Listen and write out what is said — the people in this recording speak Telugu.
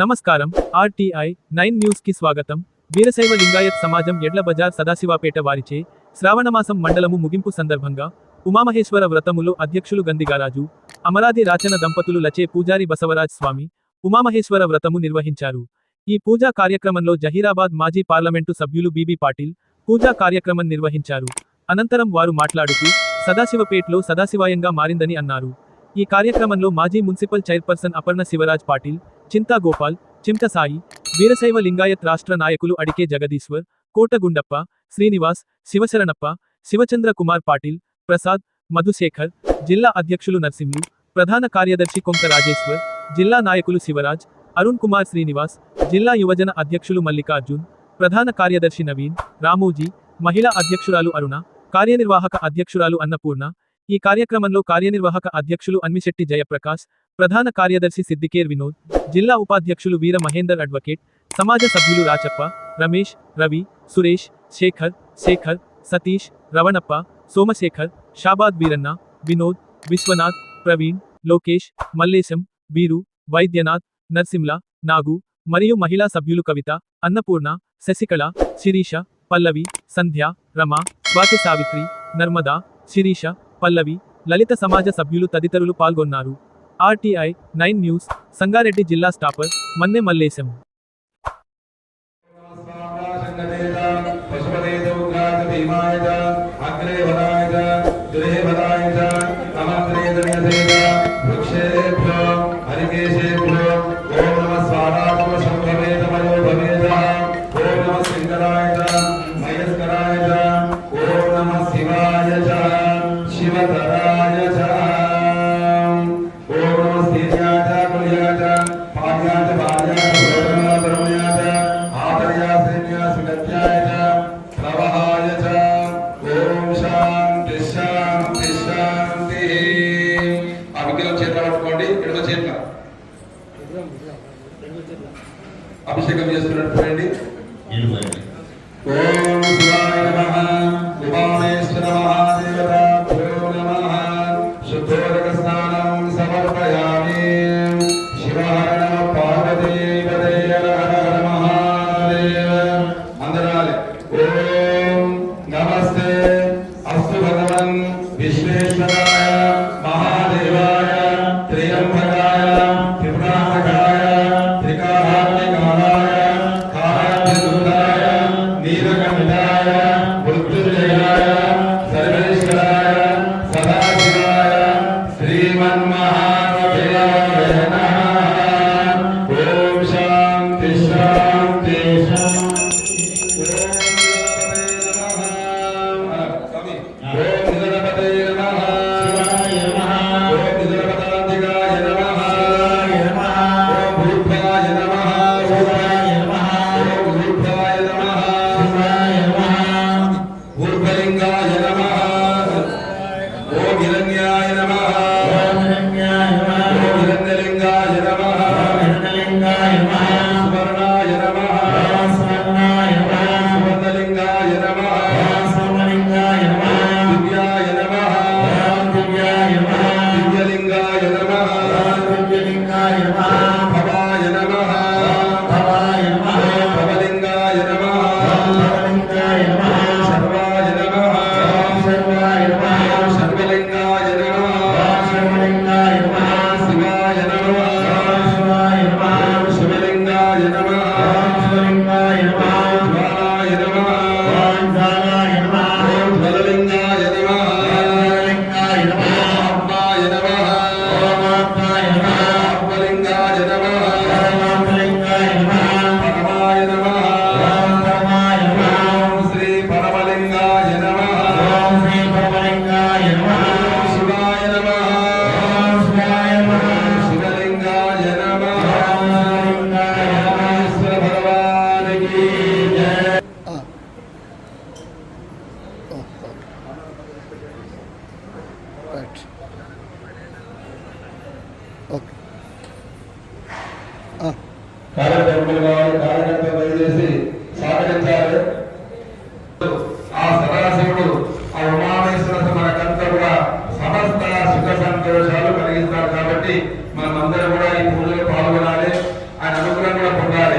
నమస్కారం. ఆర్టీఐ నైన్ న్యూస్కి స్వాగతం. వీరశైవ లింగాయత్ సమాజం ఎడ్ల బజార్ సదాశివాపేట వారిచే శ్రావణమాసం మండలము ముగింపు సందర్భంగా ఉమామహేశ్వర వ్రతములో అధ్యక్షులు గందిగారాజు అమరాది రాచన దంపతులు లచే పూజారి బసవరాజ్ స్వామి ఉమామహేశ్వర వ్రతము నిర్వహించారు. ఈ పూజా కార్యక్రమంలో జహీరాబాద్ మాజీ పార్లమెంటు సభ్యులు బీబీ పాటిల్ పూజా కార్యక్రమం నిర్వహించారు. అనంతరం వారు మాట్లాడుతూ సదాశివపేట్లో సదాశివాయంగా మారిందని అన్నారు. ఈ కార్యక్రమంలో మాజీ మున్సిపల్ చైర్పర్సన్ అపర్ణ శివరాజ్ పాటిల్ చింతా గోపాల్ సాయి వీరశైవ లింగాయత్ రాష్ట్ర నాయకులు అడికే జగదీశ్వర్ కోటగుండప్ప శ్రీనివాస్ శివశరణప్ప శివచంద్ర కుమార్ పాటిల్ ప్రసాద్ మధుశేఖర్ జిల్లా అధ్యక్షులు నర్సింహు ప్రధాన కార్యదర్శి కొంక రాజేశ్వర్ జిల్లా నాయకులు శివరాజ్ అరుణ్ కుమార్ శ్రీనివాస్ జిల్లా యువజన అధ్యక్షులు మల్లికార్జున్ ప్రధాన కార్యదర్శి నవీన్ రామోజీ మహిళా అధ్యక్షురాలు అరుణ కార్యనిర్వాహక అధ్యక్షురాలు అన్నపూర్ణ ఈ కార్యక్రమంలో కార్యనిర్వాహక అధ్యక్షులు అన్మిశెట్టి జయప్రకాష్ ప్రధాన కార్యదర్శి సిద్దికేర్ వినోద్ జిల్లా ఉపాధ్యక్షులు వీర మహేందర్ అడ్వకేట్ సమాజ సభ్యులు రాచప్ప రమేష్ రవి సురేష్ శేఖర్ శేఖర్ సతీష్ రవణప్ప సోమశేఖర్ షాబాద్ వీరన్న వినోద్ విశ్వనాథ్ ప్రవీణ్ లోకేష్ మల్లేశం వీరు వైద్యనాథ్ నర్సింల నాగు మరియు మహిళా సభ్యులు కవిత అన్నపూర్ణ శశికళ శిరీష పల్లవి సంధ్య రమ స్వాతి సావిత్రి నర్మదా శిరీష పల్లవి లలిత సమాజ సభ్యులు తదితరులు పాల్గొన్నారు. ఆర్టీఐ నైన్ న్యూస్ సంగారెడ్డి జిల్లా స్టాపర్ మన్నె మల్లేశం. అగ్రే అభిషేకం చేస్తున్నట్టు పోయండి ఓం శివాయ నమః. ఉమామేశ్వర ఓం హిరణ్యాయ నమః ఓం హిరణ్యలింగాయ కార్యక్రమాలు కావాలి కార్యకర్తలు దయచేసి సహకరించాలి ఆ సదాశివుడు ఆ ఉమామేశ్వర మనకంతా కూడా సమస్త సుఖ సంతోషాలు కలిగిస్తారు కాబట్టి మనమందరం కూడా ఈ పూజలో పాల్గొనాలి. ఆయన అనుగ్రహం కూడా పొందాలి.